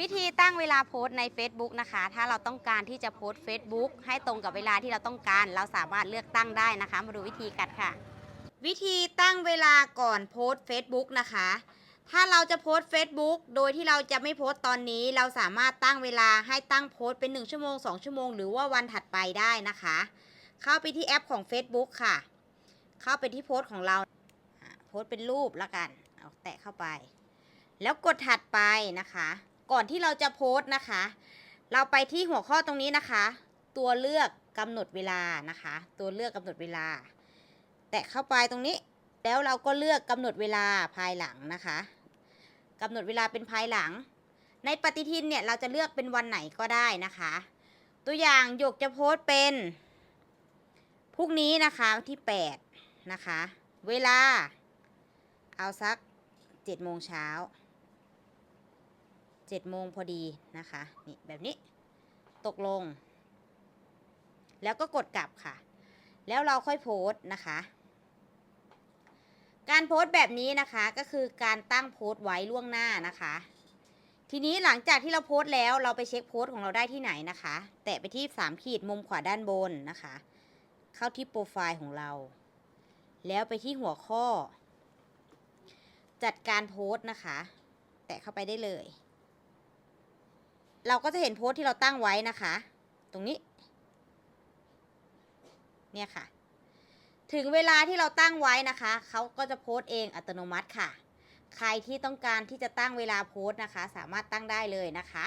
วิธีตั้งเวลาโพสต์ใน Facebook นะคะ ถ้าเราต้องการที่จะโพสต์ Facebook ให้ตรงกับเวลาที่เราต้องการ เราสามารถเลือกตั้งได้นะคะ มาดูวิธีกันค่ะ วิธีตั้งเวลาก่อนโพสต์ Facebook นะคะ ถ้าเราจะโพสต์ Facebook โดยที่เราจะไม่โพสต์ตอนนี้ เราสามารถตั้งเวลาให้ตั้งโพสต์เป็น 1 ชั่วโมง 2 ชั่วโมง หรือว่าวันถัดไปได้นะคะ เข้าไปที่แอปของ Facebook ค่ะ เข้าไปที่โพสต์ของเรา โพสต์เป็นรูปและกัน เอาแตะเข้าไป แล้วกดถัดไปนะคะ ก่อนที่เราจะโพสต์นะคะ เราไปที่หัวข้อตรงนี้นะคะ ตัวเลือกกำหนดเวลานะคะ ตัวเลือกกำหนดเวลา แตะเข้าไปตรงนี้ แล้วเราก็เลือกกำหนดเวลาภายหลังนะคะกำหนดเวลาเป็นภายหลัง ในปฏิทินเนี่ยเราจะเลือกเป็นวันไหนก็ได้นะคะ ตัวอย่างหยกจะโพสต์เป็นพรุ่งนี้นะคะที่8นะคะ เวลา เอาสัก7โมงเช้า 7โมงพอดีนะคะนี่แบบนี้ตกลง แล้วก็กดกลับค่ะ แล้วเราค่อยโพสต์นะคะ การโพสต์แบบนี้นะคะก็คือการตั้งโพสต์ไว้ล่วงหน้านะคะ ทีนี้หลังจากที่เราโพสต์แล้วเราไปเช็คโพสต์ของเราได้ที่ไหนนะคะ แตะไปที่3ขีดมุมขวาด้านบนนะคะ เข้าที่โปรไฟล์ของเรา แล้วไปที่หัวข้อ จัดการโพสต์นะคะ แตะเข้าไปได้เลย เราก็จะเห็นโพสต์ที่เราตั้งไว้นะคะ ตรงนี้ เนี่ยค่ะ ถึงเวลาที่เราตั้งไว้นะคะ เขาก็จะโพสต์เองอัตโนมัติค่ะ ใครที่ต้องการที่จะตั้งเวลาโพสต์นะคะ สามารถตั้งได้เลยนะคะ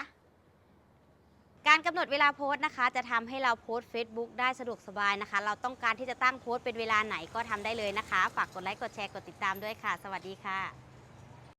การกำหนดเวลาโพสต์นะคะ จะทำให้เราโพสต์ Facebook ได้สะดวกสบายนะคะ เราต้องการที่จะตั้งโพสต์เป็นเวลาไหนก็ทำได้เลยนะคะ ฝากกดไลค์ กดแชร์ กดติดตามด้วยค่ะ สวัสดีค่ะ